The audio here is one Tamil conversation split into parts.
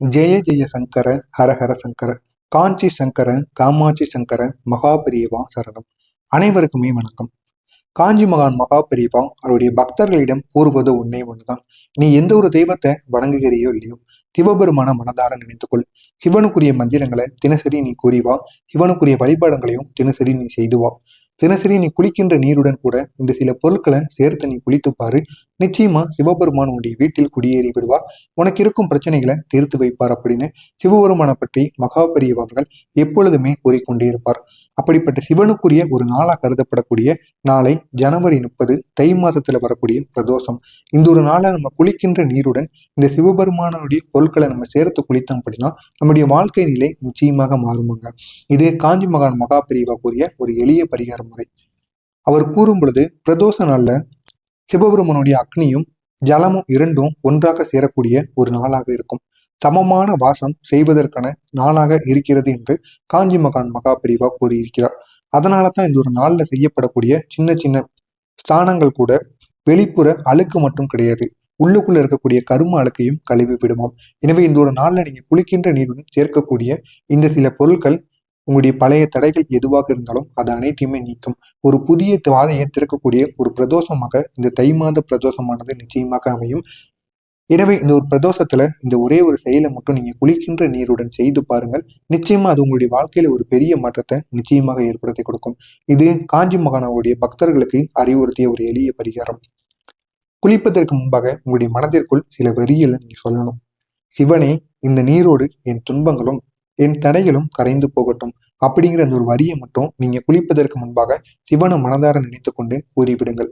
ஜெய ஜெய சங்கர ஹரஹர சங்கர காஞ்சி சங்கர காமாட்சி சங்கர மகாபிரியவா சரணம். அனைவருக்குமே வணக்கம். காஞ்சி மகான் மகாபிரியவா அவருடைய பக்தர்களிடம் கூறுவது ஒன்னே ஒண்ணுதான். நீ எந்த ஒரு தெய்வத்தை வணங்குகிறியோ இல்லையோ சிவபெருமான மனதார நினைத்துக்கொள். சிவனுக்குரிய மந்திரங்களை தினசரி நீ கூறிவா சிவனுக்குரிய வழிபாடுகளையும் தினசரி நீ செய்துவா தினசரி நீ குளிக்கின்ற நீருடன் கூட இந்த சில பொருட்களை சேர்த்து நீ குளித்து பாரு. நிச்சயமா சிவபெருமான் உன்னுடைய வீட்டில் குடியேறி விடுவார். உனக்கு இருக்கும் பிரச்சனைகளை தீர்த்து வைப்பார் அப்படின்னு சிவபெருமானை பற்றி மகாபெரியவர்கள் எப்பொழுதுமே கூறிக்கொண்டே இருப்பார். அப்படிப்பட்ட சிவனுக்குரிய ஒரு நாளாக கருதப்படக்கூடிய நாளை ஜனவரி முப்பது தை மாதத்துல வரக்கூடிய பிரதோஷம். இந்த ஒரு நாளை நம்ம குளிக்கின்ற நீருடன் இந்த சிவபெருமானனுடைய பொருட்களை நம்ம சேர்த்து குளித்தோம் அப்படின்னா நம்முடைய வாழ்க்கை நிலை நிச்சயமாக மாறுமாங்க. இது காஞ்சி மகான் மகாபிரிவா கூறிய ஒரு எளிய பரிகாரம் முறை. அவர் கூறும் பொழுது பிரதோஷ நாள்ல சிவபெருமனுடைய அக்னியும் ஜலமும் இரண்டும் ஒன்றாக சேரக்கூடிய ஒரு நாளாக இருக்கும். சமமான வாசம் செய்வதற்கான நாளாக இருக்கிறது என்று காஞ்சி மகான் மகாபிரிவா கூறியிருக்கிறார். அதனால தான் இந்த ஒரு நாளில் செய்யப்படக்கூடிய சின்ன சின்ன ஸ்தானங்கள் கூட வெளிப்புற அழுக்கு மட்டும் கிடையாது. உள்ளுக்குள்ள இருக்கக்கூடிய கரும அழுக்கையும் கழுவி விடுவோம் எனவே இந்த ஒரு நாளில் நீங்க குளிக்கின்ற நீருடன் சேர்க்கக்கூடிய இந்த சில பொருட்கள் உங்களுடைய பழைய தடைகள் எதுவாக இருந்தாலும் அது அனைத்தையுமே நீக்கும். ஒரு புதிய பாதையை திறக்கக்கூடிய ஒரு பிரதோஷமாக இந்த தை மாத பிரதோஷமானது நிச்சயமாக அமையும். எனவே இந்த ஒரு பிரதோஷத்துல இந்த ஒரே ஒரு செயலை மட்டும் நீங்க குளிக்கின்ற நீருடன் செய்து பாருங்கள். நிச்சயமா அது உங்களுடைய வாழ்க்கையில ஒரு பெரிய மாற்றத்தை நிச்சயமாக ஏற்படுத்தி கொடுக்கும். இது காஞ்சி மகானாவுடைய பக்தர்களுக்கு அறிவுறுத்திய ஒரு எளிய பரிகாரம். குளிப்பதற்கு முன்பாக உங்களுடைய மனதிற்குள் சில வரிகளை நீங்க சொல்லணும். சிவனே இந்த நீரோடு என் துன்பங்களும் என் தடைகளும் கரைந்து போகட்டும். அப்படிங்கிற அந்த ஒரு வரியை மட்டும் நீங்க குளிப்பதற்கு முன்பாக சிவனை மனதார நினைத்து கொண்டு கூறிவிடுங்கள்.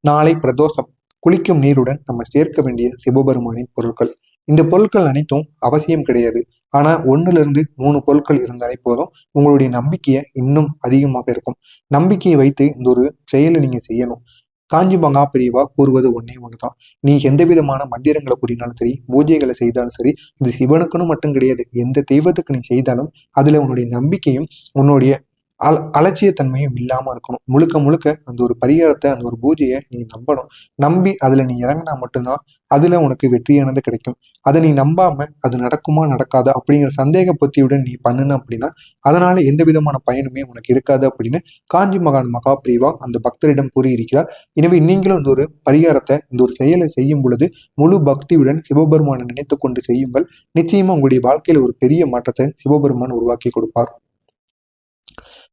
நாளை பிரதோஷம். குளிக்கும் நீருடன் நம்ம சேர்க்க வேண்டிய சிவபெருமானின் பொருட்கள். இந்த பொருட்கள் அனைத்தும் அவசியம் கிடையாது. ஆனா ஒன்னுல இருந்து மூணு பொருட்கள் இருந்தாலே போதும். உங்களுடைய நம்பிக்கையை இன்னும் அதிகமாக இருக்கும். நம்பிக்கையை வைத்து இந்த ஒரு செயலை நீங்க செய்யணும். காஞ்சி மகா பிரிவா கூறுவது ஒன்னே ஒன்றுதான் நீ எந்த விதமான மந்திரங்களை கூறினாலும் சரி பூஜைகளை செய்தாலும் சரி இது சிவனுக்குன்னு மட்டும் கிடையாது. எந்த தெய்வத்துக்கு நீ செய்தாலும் அதுல உன்னுடைய நம்பிக்கையும் உன்னுடைய அல அலட்சியத்தன்மையும் இல்லாமல் இருக்கணும். முழுக்க முழுக்க அந்த ஒரு பரிகாரத்தை அந்த ஒரு பூஜையை நீ நம்பணும். நம்பி அதில் நீ இறங்கினா மட்டும்தான் அதில் உனக்கு வெற்றியானது கிடைக்கும். அதை நீ நம்பாம அது நடக்குமா நடக்காதா அப்படிங்கிற சந்தேக புத்தியுடன் நீ பண்ணுன அப்படின்னா அதனால எந்த விதமான பயனுமே உனக்கு இருக்காது அப்படின்னு காஞ்சி மகான் மகாபிரிவா அந்த பக்தரிடம் கூறியிருக்கிறார். எனவே நீங்களும் இந்த ஒரு பரிகாரத்தை இந்த ஒரு செயலை செய்யும் பொழுது முழு பக்தியுடன் சிவபெருமானை நினைத்து கொண்டு செய்யுங்கள். நிச்சயமா உங்களுடைய வாழ்க்கையில் ஒரு பெரிய மாற்றத்தை சிவபெருமான் உருவாக்கி கொடுப்பார்.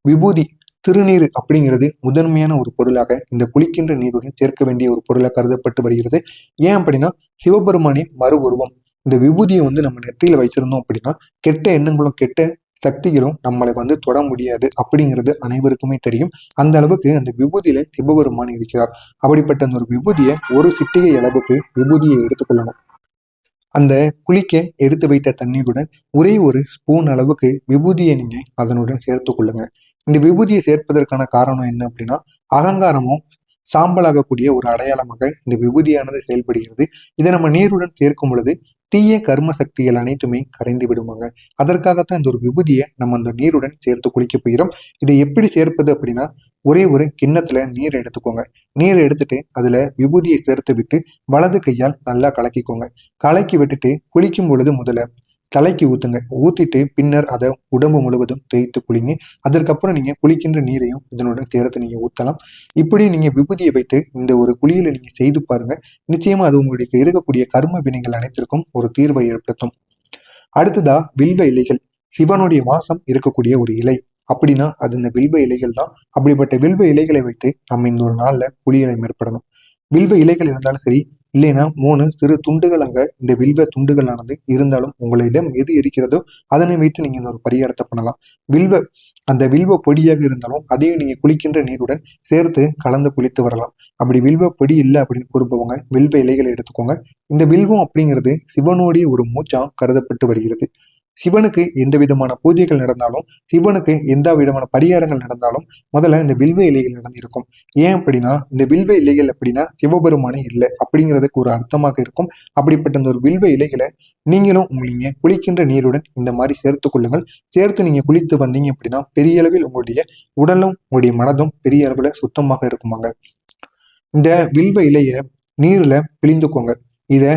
விபூதி திருநீர் அப்படிங்கிறது முதன்மையான ஒரு பொருளாக இந்த குளிக்கின்ற நீருடன் சேர்க்க வேண்டிய ஒரு பொருளாக கருதப்பட்டு வருகிறது. ஏன் அப்படின்னா சிவபெருமானின் மறு உருவம். இந்த விபூதியை வந்து நம்ம நெற்றியில வச்சிருந்தோம் அப்படின்னா கெட்ட எண்ணங்களும் கெட்ட சக்திகளும் நம்மளை வந்து தொட முடியாது அப்படிங்கிறது அனைவருக்குமே தெரியும். அந்த அளவுக்கு அந்த விபூதியில சிவபெருமான் இருக்கிறார். அப்படிப்பட்ட அந்த ஒரு விபூதியை ஒரு சிட்டிகை அளவுக்கு விபூதியை எடுத்துக்கொள்ளணும் அந்த குளிக்க எடுத்து வைத்த தண்ணீருடன் ஒரே ஒரு ஸ்பூன் அளவுக்கு விபூதியை நீங்க அதனுடன் சேர்த்து கொள்ளுங்க. இந்த விபூதியை சேர்ப்பதற்கான காரணம் என்ன அப்படின்னா அகங்காரமும் சாம்பலாகக்கூடிய ஒரு அடையாளமாக இந்த விபூதியானது செயல்படுகிறது. இதை நம்ம நீருடன் சேர்க்கும் பொழுது தீய கர்ம சக்திகள் அனைத்துமே கரைந்து விடுவாங்க அதற்காகத்தான் இந்த ஒரு விபூதியை நம்ம அந்த நீருடன் சேர்த்து குளிக்க போகிறோம். இதை எப்படி சேர்ப்பது அப்படின்னா ஒரே ஒரு கிண்ணத்துல நீர் எடுத்துக்கோங்க. நீர் எடுத்துட்டு அதுல விபூதியை சேர்த்து விட்டு வலது கையால் நல்லா கலக்கிக்கோங்க. கலக்கி விட்டுட்டு குளிக்கும் பொழுது முதல்ல தலைக்கு ஊத்துங்க. ஊத்திட்டு பின்னர் அதை உடம்பு முழுவதும் தேய்த்து குளிங்க. அதற்கப்புறம் நீங்க குளிக்கின்ற நீரையும் இதனுடன் தேரத்தை நீங்க ஊத்தலாம். இப்படி நீங்க விபூதியை வைத்து இந்த ஒரு குளியில் நீங்க செய்து பாருங்க. நிச்சயமா அது உங்களுக்கு இருக்கக்கூடிய கர்ம வினைகள் அனைத்திற்கும் ஒரு தீர்வை ஏற்படுத்தும். அடுத்ததா வில்வ இலைகள். சிவனுடைய வாசம் இருக்கக்கூடிய ஒரு இலை. அப்படின்னா அது இந்த வில்வ இலைகள் தான். அப்படிப்பட்ட வில்வ இலைகளை வைத்து நம்ம இந்த ஒரு நாள்ல குளியலை மேற்படணும் வில்வ இலைகள் இருந்தாலும் சரி இல்லைன்னா மூணு சிறு துண்டுகளாக இந்த வில்வ துண்டுகளானது இருந்தாலும் உங்களிடம் எது இருக்கிறதோ அதனை வைத்து நீங்க இந்த ஒரு பரிகாரத்தை பண்ணலாம். வில்வ அந்த வில்வ பொடியாக இருந்தாலும் அதையும் நீங்க குளிக்கின்ற நீருடன் சேர்த்து கலந்து குளித்து வரலாம். அப்படி வில்வ பொடி இல்லை அப்படின்னு கூறுபவங்க வில்வ இலைகளை எடுத்துக்கோங்க. இந்த வில்வம் அப்படிங்கிறது சிவனுடைய ஒரு மூச்சா கருதப்பட்டு வருகிறது. சிவனுக்கு எந்த விதமான பூஜைகள் நடந்தாலும் சிவனுக்கு எந்த விதமான பரிகாரங்கள் நடந்தாலும் முதல்ல இந்த வில்வ இலைகள் நடந்திருக்கும். ஏன் அப்படின்னா இந்த வில்வ இலைகள் அப்படின்னா சிவபெருமானே இல்லை அப்படிங்கிறதுக்கு ஒரு அர்த்தமாக இருக்கும். அப்படிப்பட்ட இந்த ஒரு வில்வ இலைகளை நீங்களும் உங்க குளிக்கின்ற நீருடன் இந்த மாதிரி சேர்த்து கொள்ளுங்கள். சேர்த்து நீங்க குளித்து வந்தீங்க அப்படின்னா பெரிய அளவில் உங்களுடைய உடலும் உங்களுடைய மனதும் பெரிய அளவில் சுத்தமாக இருக்குமாங்க. இந்த வில்வ இலையை நீர்ல பிழிந்துக்கோங்க. இதை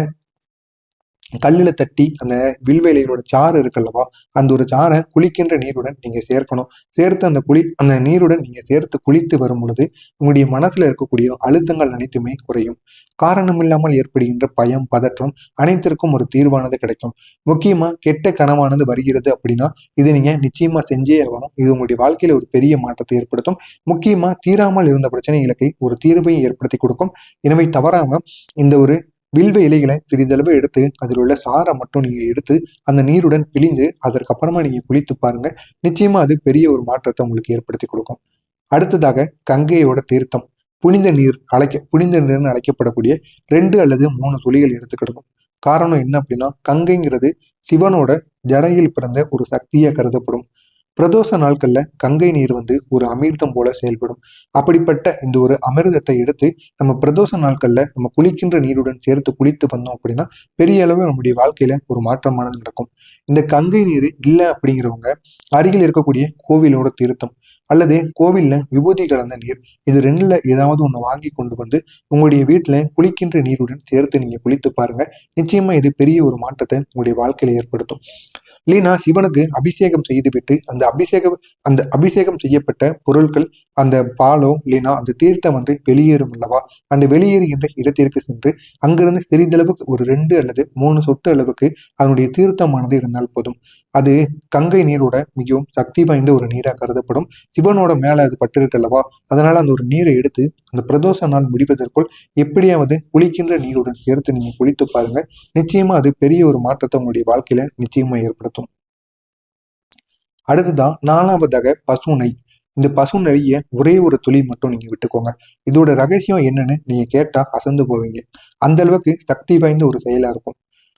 கல்லில் தட்டி அந்த வில்வேலையினோட சாறு இருக்குல்லவா அந்த ஒரு சாறை குளிக்கின்ற நீருடன் நீங்கள் சேர்க்கணும். சேர்த்து அந்த குளி அந்த நீருடன் நீங்கள் சேர்த்து குளித்து வரும் பொழுது உங்களுடைய மனசில் இருக்கக்கூடிய அழுத்தங்கள் அனைத்துமே குறையும். காரணமில்லாமல் ஏற்படுகின்ற பயம் பதற்றம் அனைத்திற்கும் ஒரு தீர்வானது கிடைக்கும். முக்கியமாக கெட்ட கனவானது வருகிறது அப்படின்னா இது நீங்கள் நிச்சயமாக செஞ்சே ஆகணும். இது உங்களுடைய வாழ்க்கையில் ஒரு பெரிய மாற்றத்தை ஏற்படுத்தும். முக்கியமாக தீராமல் இருந்த பிரச்சனைகளுக்கு ஒரு தீர்வையும் ஏற்படுத்தி கொடுக்கும். எனவே தவறாமல் இந்த ஒரு வில்வ இலைகளை சிறிதளவு எடுத்து அதில் உள்ள சாரை மட்டும் நீங்கள் எடுத்து அந்த நீருடன் பிழிந்து அதற்கப்புறமா நீங்கள் குளித்து பாருங்க. நிச்சயமா அது பெரிய ஒரு மாற்றத்தை உங்களுக்கு ஏற்படுத்தி கொடுக்கும். அடுத்ததாக கங்கையோட தீர்த்தம். புனித நீர் அழைக்க புனித நீர்னு அழைக்கப்படக்கூடிய ரெண்டு அல்லது மூணு துளிகள் எடுத்துக்கிடணும் காரணம் என்ன அப்படின்னா கங்கைங்கிறது சிவனோட ஜடையில் பிறந்த ஒரு சக்தியா கருதப்படும். பிரதோஷ நாட்கள்ல கங்கை நீர் வந்து ஒரு அமிர்தம் போல செயல்படும். அப்படிப்பட்ட இந்த ஒரு அமிர்தத்தை எடுத்து நம்ம பிரதோஷ நாட்கள்ல நம்ம குளிக்கின்ற நீருடன் சேர்த்து குளித்து வந்தோம் அப்படின்னா பெரிய அளவு நம்முடைய வாழ்க்கையில ஒரு மாற்றமானது நடக்கும். இந்த கங்கை நீர் இல்லை அப்படிங்கிறவங்க அருகில் இருக்கக்கூடிய கோவிலோட தீர்த்தம் அல்லது கோவில்ல விபூதி கலந்த நீர் இது ரெண்டுல ஏதாவது ஒன்று வாங்கி கொண்டு வந்து உங்களுடைய வீட்டுல குளிக்கின்ற நீருடன் சேர்த்து நீங்க குளித்து பாருங்க. நிச்சயமா இது பெரிய ஒரு மாற்றத்தை உங்களுடைய வாழ்க்கையில ஏற்படுத்தும். இல்லைனா சிவனுக்கு அபிஷேகம் செய்துவிட்டு அந்த அபிஷேகம் அந்த அபிஷேகம் செய்யப்பட்ட பொருட்கள் அந்த பாலோ இல்லைனா அந்த தீர்த்தம் வந்து வெளியேறும் அல்லவா? அந்த வெளியேறுகின்ற இடத்திற்கு சென்று அங்கிருந்து சிறிதளவுக்கு ஒரு ரெண்டு அல்லது மூணு சொட்டு அளவுக்கு அதனுடைய தீர்த்தமானது இருந்தால் போதும். அது கங்கை நீரோட மிகவும் சக்தி வாய்ந்த ஒரு நீராக கருதப்படும். சிவனோட மேலே அது பட்டிருக்கு அல்லவா? அதனால அந்த ஒரு நீரை எடுத்து அந்த பிரதோஷ நாள் முடிவதற்குள் எப்படியாவது குளிக்கின்ற நீருடன் சேர்த்து நீங்க குளித்து பாருங்க. நிச்சயமா அது பெரிய ஒரு மாற்றத்தை உங்களுடைய வாழ்க்கையில நிச்சயமா ஏற்படுத்தும். அடுத்ததான் நாலாவதாக பசுனை. இந்த பசு நெய்ய ஒரே ஒரு துளி மட்டும் நீங்க விட்டுக்கோங்க. இதோட ரகசியம் என்னன்னு நீங்க கேட்டா அசந்து போவீங்க. அந்த அளவுக்கு சக்தி வாய்ந்த ஒரு செயலா இருக்கும்.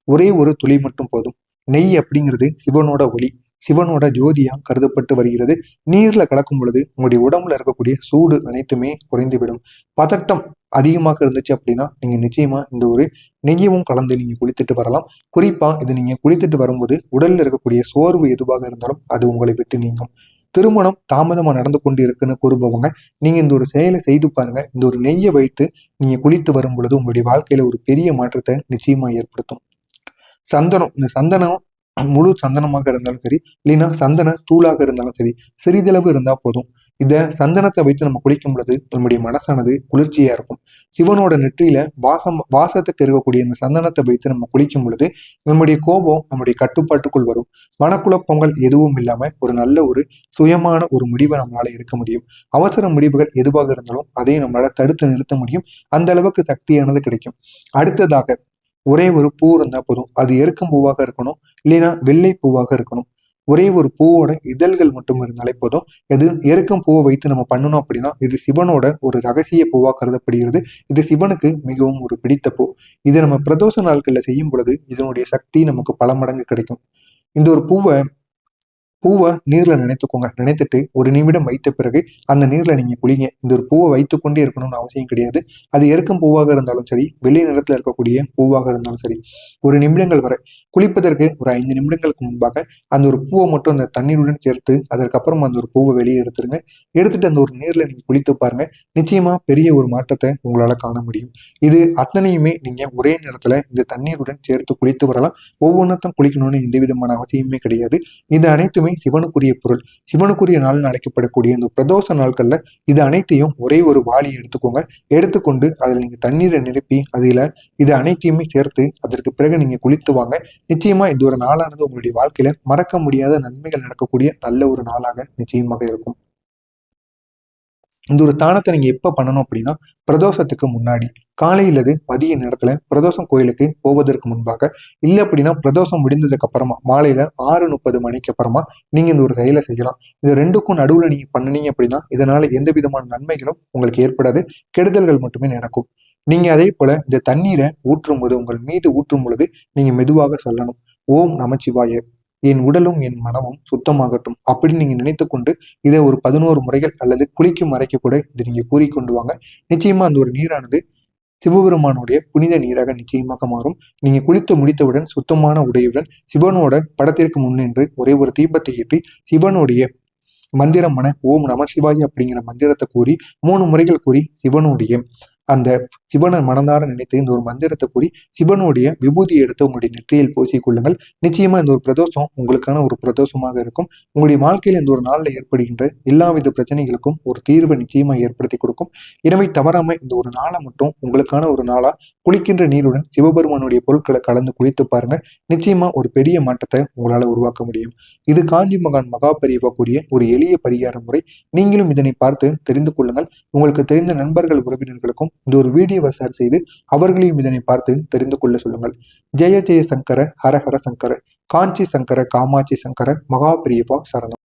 ஒரே ஒரு துளி மட்டும் போதும். நெய் அப்படிங்கிறது சிவனோட ஒளி. சிவனோட ஜோதியா கருதப்பட்டு வருகிறது. நீர்ல கலக்கும் பொழுது உங்களுடைய உடம்புல இருக்கக்கூடிய சூடு அனைத்துமே குறைந்துவிடும். பதட்டம் அதிகமாக இருந்துச்சு அப்படின்னா நீங்க நிச்சயமா இந்த ஒரு நெய்யவும் கலந்து நீங்க குளித்துட்டு வரலாம். குறிப்பா இது நீங்க குளித்துட்டு வரும்போது உடல்ல இருக்கக்கூடிய சோர்வு எதுவாக இருந்தாலும் அது உங்களை விட்டு நீங்கும். திருமணம் தாமதமாக நடந்து கொண்டு இருக்குன்னு கூறுபவங்க நீங்கள் இந்த ஒரு செயலை செய்து பாருங்க. இந்த ஒரு நெய்யை வைத்து நீங்கள் குளித்து வரும் பொழுது உங்களுடைய வாழ்க்கையில் ஒரு பெரிய மாற்றத்தை நிச்சயமாக ஏற்படுத்தும். சந்தனம் இந்த சந்தனம் முழு சந்தனமாக இருந்தாலும் சரி இல்லைன்னா சந்தன தூளாக இருந்தாலும் சரி சிறிதளவு இருந்தால் போதும். இந்த சந்தனத்தை வைத்து நம்ம குளிக்கும் பொழுது நம்முடைய மனசானது குளிர்ச்சியா இருக்கும். சிவனோட நெற்றியில வாசம் வாசத்துக்கு இருக்கக்கூடிய இந்த சந்தனத்தை வைத்து நம்ம குளிக்கும் பொழுது நம்முடைய கோபம் நம்முடைய கட்டுப்பாட்டுக்குள் வரும். மனக்குழப்பங்கள் எதுவும் இல்லாம ஒரு நல்ல ஒரு சுயமான ஒரு முடிவை நம்மளால எடுக்க முடியும். அவசர முடிவுகள் எதுவாக இருந்தாலும் அதையும் நம்மளால தடுத்து நிறுத்த முடியும். அந்த அளவுக்கு சக்தியானது கிடைக்கும். அடுத்ததாக ஒரே ஒரு பூ இருந்தால் போதும். அது எருக்கும் பூவாக இருக்கணும். இல்லைன்னா வெள்ளை பூவாக இருக்கணும். ஒரே ஒரு பூவோட இதழ்கள் மட்டும் இருந்தாலே போதும். இது எருக்கும் பூவை வைத்து நம்ம பண்ணணும் அப்படின்னா இது சிவனோட ஒரு ரகசிய பூவாக கருதப்படுகிறது. இது சிவனுக்கு மிகவும் ஒரு பிடித்த பூ. இதை நம்ம பிரதோஷ நாட்களில் செய்யும் பொழுது இதனுடைய சக்தி நமக்கு பல மடங்கு கிடைக்கும். இந்த ஒரு பூவை பூவை நீரில் நினைத்துக்கோங்க. நினைத்துட்டு ஒரு நிமிடம் வைத்த பிறகு அந்த நீரில் நீங்கள் குளிங்க. இந்த ஒரு பூவை வைத்து கொண்டே இருக்கணும்னு அவசியம் கிடையாது. அது எருக்கும் பூவாக இருந்தாலும் சரி வெள்ளை நிறத்தில் இருக்கக்கூடிய பூவாக இருந்தாலும் சரி ஒரு நிமிடங்கள் வரை குளிப்பதற்கு ஒரு ஐந்து நிமிடங்களுக்கு முன்பாக அந்த ஒரு பூவை மட்டும் அந்த தண்ணீருடன் சேர்த்து அதற்கப்புறம் அந்த ஒரு பூவை வெளியே எடுத்துருங்க. எடுத்துட்டு அந்த ஒரு நீரில் நீங்கள் குளித்து பாருங்க. நிச்சயமா பெரிய ஒரு மாற்றத்தை உங்களால் காண முடியும். இது அத்தனையுமே நீங்கள் ஒரே நேரத்தில் இந்த தண்ணீருடன் சேர்த்து குளித்து வரலாம். ஒவ்வொன்றத்தையும் குளிக்கணும்னு எந்த விதமான அவசியமே கிடையாது. இது அனைத்துமே சிவனுக்குரிய பொருள். சிவனுக்குரிய நாள்னு அழைக்கப்படக்கூடிய இந்த பிரதோஷ நாட்கள்ல இது அனைத்தையும் ஒரே ஒரு வாளியை எடுத்துக்கோங்க. எடுத்துக்கொண்டு அதில் நீங்க தண்ணீரை நிரப்பி அதில் இது அனைத்தையுமே சேர்த்து அதற்கு பிறகு நீங்க குளித்து வாங்க. நிச்சயமா இது ஒரு நாளானது உங்களுடைய வாழ்க்கையில் மறக்க முடியாத நன்மைகள் நடக்கக்கூடிய நல்ல ஒரு நாளாக நிச்சயமாக இருக்கும். இந்த ஒரு தானத்தை நீங்கள் எப்போ பண்ணணும் அப்படின்னா பிரதோஷத்துக்கு முன்னாடி காலையிலது மதிய நேரத்தில் பிரதோஷம் கோயிலுக்கு போவதற்கு முன்பாக இல்லை அப்படின்னா பிரதோஷம் முடிந்ததுக்கு அப்புறமா மாலையில் ஆறு முப்பது மணிக்கு அப்புறமா நீங்கள் இந்த ஒரு செயலை செய்யலாம். இது ரெண்டுக்கும் நடுவில் நீங்கள் பண்ணினீங்க அப்படின்னா இதனால் எந்த விதமான நன்மைகளும் உங்களுக்கு ஏற்படாது கெடுதல்கள் மட்டுமே நடக்கும். நீங்கள் அதே போல் இந்த தண்ணீரை ஊற்றும் போது உங்கள் மீது ஊற்றும் பொழுது நீங்க மெதுவாக சொல்லணும். ஓம் நமச்சிவாய. என் உடலும் என் மனமும் சுத்தமாகட்டும். அப்படின்னு நீங்க நினைத்து கொண்டு இதை ஒரு பதினோரு முறைகள் அல்லது குளிக்கும் மறைக்க கூட இதை நீங்க கூறிக்கொண்டு வாங்க. நிச்சயமா அந்த ஒரு நீரானது சிவபெருமானுடைய புனித நீராக நிச்சயமாக மாறும். நீங்க குளித்து முடித்தவுடன் சுத்தமான உடையுடன் சிவனோட படத்திற்கு முன்னின்று ஒரே ஒரு தீபத்தை ஏற்றி சிவனுடைய மந்திரமான ஓம் நம சிவாய் அப்படிங்கிற மந்திரத்தை கூறி மூணு முறைகள் கூறி சிவனுடைய அந்த சிவனை மனதார நினைத்து இந்த ஒரு மந்திரத்தை கூறி சிவனுடைய விபூதி எடுத்து உங்களுடைய நெற்றியில் பூசிக் கொள்ளுங்கள். நிச்சயமா இந்த ஒரு பிரதோஷம் உங்களுக்கான ஒரு பிரதோஷமாக இருக்கும். உங்களுடைய வாழ்க்கையில் இந்த ஒரு நாளில் ஏற்படுகின்ற எல்லாவித பிரச்சனைகளுக்கும் ஒரு தீர்வை நிச்சயமா ஏற்படுத்தி கொடுக்கும். எனவே தவறாம இந்த ஒரு நாளை மட்டும் உங்களுக்கான ஒரு நாளா குளிக்கின்ற நீருடன் சிவபெருமானுடைய பொருட்களை கலந்து குளித்து பாருங்க. நிச்சயமா ஒரு பெரிய மாற்றத்தை உங்களால உருவாக்க முடியும். இது காஞ்சி மகான் மகா பெரியவா கூறிய ஒரு எளிய பரிகார முறை. நீங்களும் இதனை பார்த்து தெரிந்து கொள்ளுங்கள். உங்களுக்கு தெரிந்த நண்பர்கள் உறவினர்களுக்கும் இந்த ஒரு வீடியோ ஷேர் செய்து அவர்களையும் இதனை பார்த்து தெரிந்து கொள்ள சொல்லுங்கள். ஜெய ஜெய சங்கர ஹரஹர சங்கர காஞ்சி சங்கர காமாட்சி சங்கர மகாபிரியவா சரணம்.